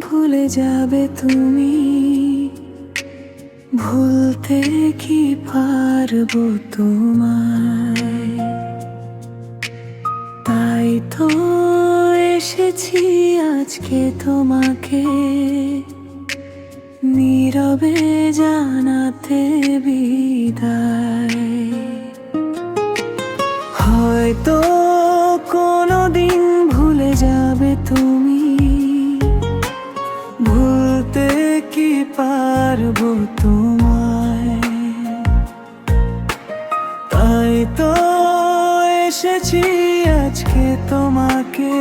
ভুলে যাবে তুমি? ভুলতে কি পারব তোমায়? তাই তো এসেছি আজকে তোমাকে। নীরবে জানাতে বিদায়। হয়তো পারব তোমায়। তাই তো এসেছি আজকে তোমাকে।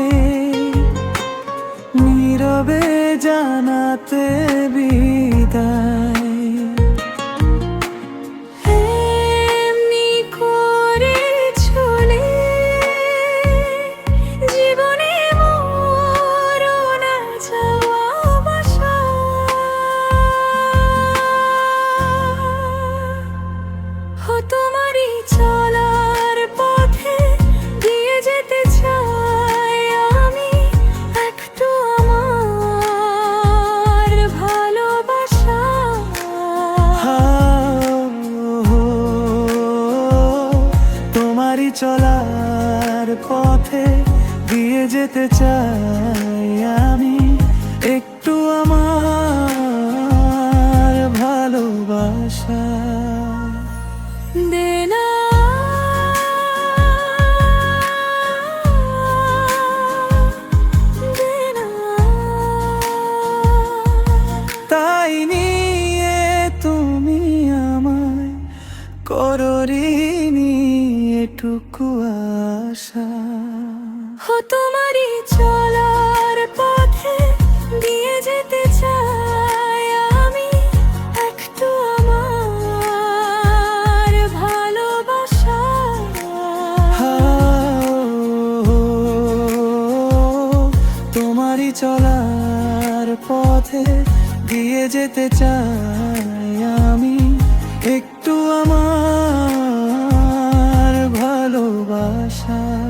নীরবে জানাতে বিদায়। চলার পথে দিয়ে যেতে চাই আমি। একটু আমার ভালোবাসা। দেনা তাই নিয়ে তুমি আমায় কররিনি এটুকু আশা। ও তোমারই চলার পথে দিয়ে যেতে চাই আমি একটু আমার ভালোবাসা। তোমারই চলার পথে দিয়ে যেতে চাই আমি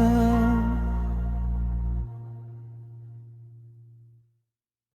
love.